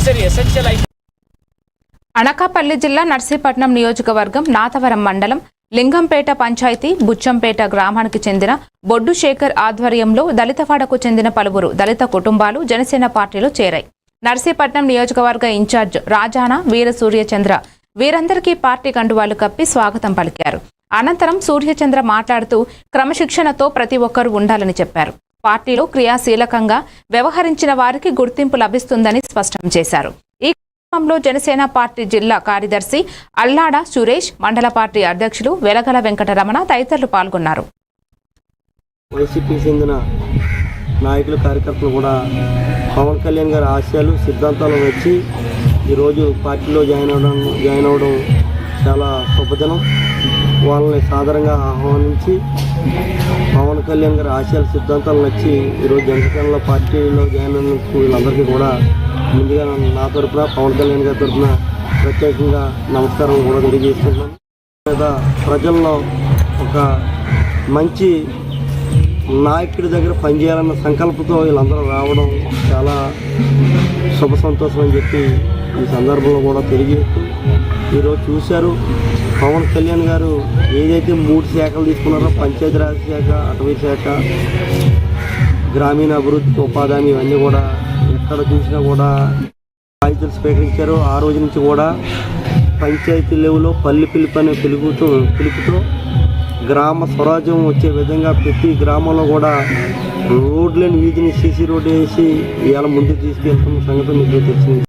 necessary essential items. Anakapalli జిల్లా నర్సీపట్నం నియోజకవర్గం నాతవరం మండలం లింగంపేట పంచాయతీ బుచ్చంపేట గ్రామానికి చెందిన బొడ్డు శేఖర్ ఆధ్వర్యంలో దళితవాడకు చెందిన పలువురు దళిత కుటుంబాలు జనసేన పార్టీలో చేరాయి. నర్సీపట్నం నియోజకవర్గ ఇన్ఛార్జ్ రాజాన వీర సూర్యచంద్ర వీరందరికీ పార్టీ కండువాలు కప్పి స్వాగతం పలికారు. అనంతరం సూర్యచంద్ర మాట్లాడుతూ క్రమశిక్షణతో ప్రతి ఒక్కరూ ఉండాలని చెప్పారు. పార్టీలో క్రియాశీలకంగా వ్యవహరించిన వారికి గుర్తింపు లభిస్తుందని స్పష్టం చేశారు. ఈ క్రమంలో జనసేన పార్టీ జిల్లా కార్యదర్శి అల్లాడ సురేష్ మండల పార్టీ అధ్యక్షులు వెలగల వెంకటరమణ తదితరులు పాల్గొన్నారు. వైసీపీకి చెందిన నాయకులు కార్యకర్తలు కూడా పవన్ కళ్యాణ్ గారి ఆశయాలు సిద్ధాంతాలు వచ్చి ఈరోజు పార్టీలో జాయిన్ అవ్వడం జాయిన్ అవడం చాలా శుభదినం. వాళ్ళని సాధారణంగా ఆహ్వానించి పవన్ కళ్యాణ్ గారి ఆశయాలు సిద్ధాంతాలు నచ్చి ఈరోజు జనసేనలో పార్టీలో జాయిన్ అయినందుకు వీళ్ళందరికీ కూడా ముందుగా నా తరపున పవన్ కళ్యాణ్ గారి తరఫున ప్రత్యేకంగా నమస్కారం కూడా తెలియజేస్తున్నాను. మీద ప్రజల్లో ఒక మంచి నాయకుడి దగ్గర పనిచేయాలన్న సంకల్పంతో వీళ్ళందరూ రావడం చాలా శుభ సంతోషం అని చెప్పి ఈ సందర్భంలో కూడా తెలియజేస్తూ ఈరోజు చూశారు. పవన్ కళ్యాణ్ గారు ఏదైతే మూడు శాఖలు తీసుకున్నారో పంచాయతీరాజ్ శాఖ అటవీ శాఖ గ్రామీణ అభివృద్ధి ఉపాధి ఇవన్నీ కూడా ఎక్కడ చూసినా కూడా బాధ్యతలు స్వీకరించారు. ఆ రోజు నుంచి కూడా పంచాయతీ లెవెల్లో పల్లి పిలుపు అనే పిలుపుతో పిలుపుతో గ్రామ స్వరాజ్యం వచ్చే విధంగా ప్రతి గ్రామంలో కూడా రోడ్లని వీధిని సీసీ రోడ్డు వేసి ఇవాళ ముందుకు తీసుకెళ్తున్న సంగతి మీకు తెలిసింది.